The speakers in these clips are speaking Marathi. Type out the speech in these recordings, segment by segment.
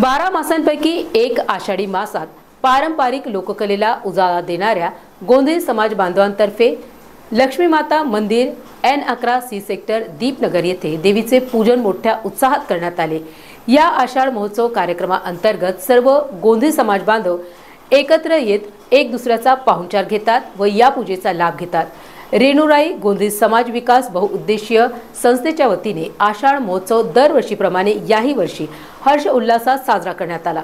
बारा मासांपैकी एक आषाढी मासात पारंपरिक लोककलेला उजाळा देणाऱ्या गोंधळी समाज बांधवांतर्फे लक्ष्मी माता मंदिर एन अकरा सी सेक्टर दीपनगर येथे देवीचे पूजन मोठ्या उत्साहात करण्यात आले. या आषाढ महोत्सव कार्यक्रमाअंतर्गत सर्व गोंधळ समाज बांधव एकत्र येत एक दुसऱ्याचा पाहुणचार घेतात व या पूजेचा लाभ घेतात. रेणुराई गोंधळी समाज विकास बहुउद्देशीय संस्थेच्या वतीने आषाढ महोत्सव दरवर्षीप्रमाणे याही वर्षी हर्ष उल्हासात साजरा करण्यात आला.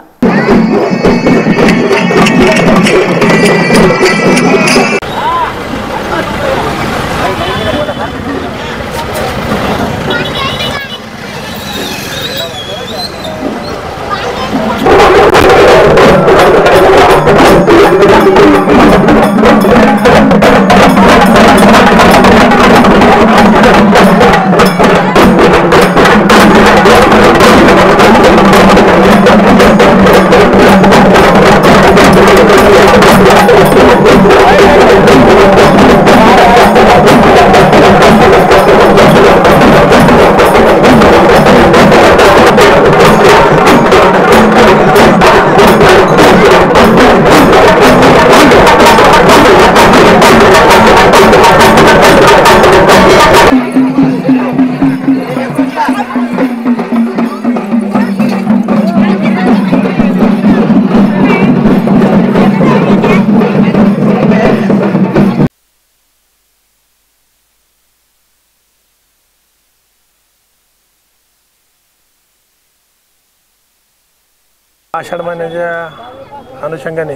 आषाढ महिन्याच्या अनुषंगाने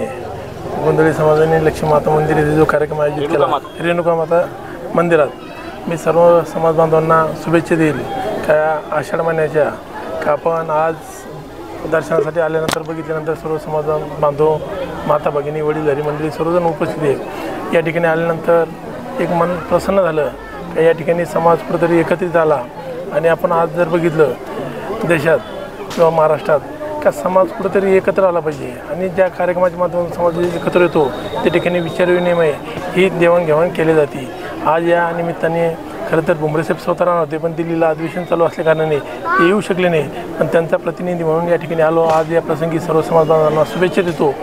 गोंधळी समाजाने लक्ष्मी माता मंदिर जो कार्यक्रम आयोजित केला रेणुका माता मंदिरात. मी सर्व समाज बांधवांना शुभेच्छा देईल. का आषाढ महिन्याच्या का आपण आज दर्शनासाठी आल्यानंतर बघितल्यानंतर सर्व समाज बांधव माता भगिनी वडीलधारी मंडळी सर्वजण उपस्थित आहेत. या ठिकाणी आल्यानंतर एक मन प्रसन्न झालं का या ठिकाणी समाज कुठेतरी एकत्रित आला आणि आपण आज जर बघितलं देशात किंवा महाराष्ट्रात का समाज कुठेतरी एकत्र आला पाहिजे. आणि ज्या कार्यक्रमाच्या माध्यमातून समाज एकत्र येतो त्या ठिकाणी विचारविनिमय ही देवाणघेवाण केली जाते. आज या निमित्ताने खरं तर बुमरेसाहेब स्वतः होते पण दिल्लीला अधिवेशन चालू असल्या कारणाने ते येऊ शकले नाही. पण त्यांचा प्रतिनिधी म्हणून या ठिकाणी आलो. आज या प्रसंगी सर्व समाज बांधवांना शुभेच्छा देतो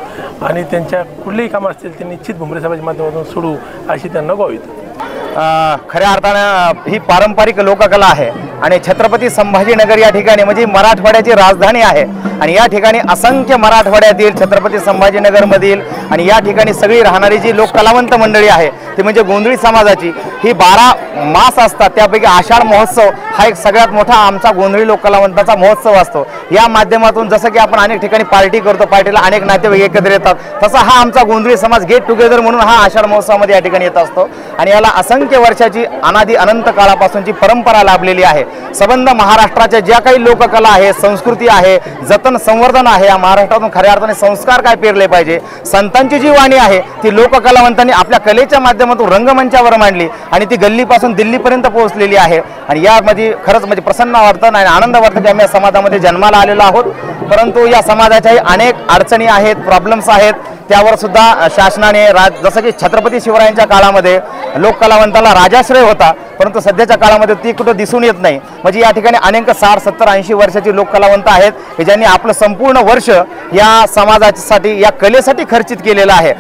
आणि त्यांच्या कुठलेही कामं असतील ते निश्चित भुमरेसाहेबाच्या माध्यमातून सोडू अशी त्यांना ग्वाहितो खऱ्या अर्थानं ही पारंपरिक लोककला आहे. आणि छत्रपती संभाजीनगर या ठिकाणी म्हणजे मराठवाड्याची राजधानी आहे. आणि या ठिकाणी असंख्य मराठवाड्यातील छत्रपती संभाजीनगरमधील आणि या ठिकाणी सगळी राहणारी जी लोककलावंत मंडळी आहे ती म्हणजे गोंधळी समाजाची ही बारा मास असतात. त्यापैकी आषाढ महोत्सव हा एक सगळ्यात मोठा आमचा गोंधळी लोककलावंताचा महोत्सव असतो. या माध्यमातून जसं की आपण अनेक ठिकाणी पार्टी करतो पार्टीला अनेक नातेवाईक एकत्र येतात तसा हा आमचा गोंधळी समाज गेट टुगेदर म्हणून हा आषाढ महोत्सवामध्ये या ठिकाणी येत असतो. आणि याला असंख्य वर्षाची अनादी अनंत काळापासूनची परंपरा लाभलेली आहे. संबंध महाराष्ट्राच्या ज्या काही लोककला आहे संस्कृती आहे जतन संवर्धन आहे या महाराष्ट्रातून खऱ्या अर्थाने संस्कार काय पेरले पाहिजे? संतांची जी वाणी आहे ती लोककलावंतांनी आपल्या कलेच्या माध्यमातून रंगमंचावर मांडली आणि ती गल्लीपासून दिल्लीपर्यंत पोहोचलेली आहे. आणि यामध्ये खरंच म्हणजे प्रसन्न वाटतं आणि आनंद वाटतं की आम्ही या समाजामध्ये जन्माला आलेलो आहोत. परंतु या समाजाच्याही अनेक अडचणी आहेत प्रॉब्लेम्स आहेत. त्यावर सुद्धा शासनाने राज जसं की छत्रपती शिवरायांच्या काळामध्ये लोककलावंताला राजाश्रय होता परंतु सध्याच्या काळामध्ये ती कुठं दिसून येत नाही. म्हणजे या ठिकाणी अनेक साठ सत्तर ऐंशी वर्षाची लोककलावंत आहेत की ज्यांनी आपलं संपूर्ण वर्ष या समाजासाठी या कलेसाठी खर्चित केलेलं आहे.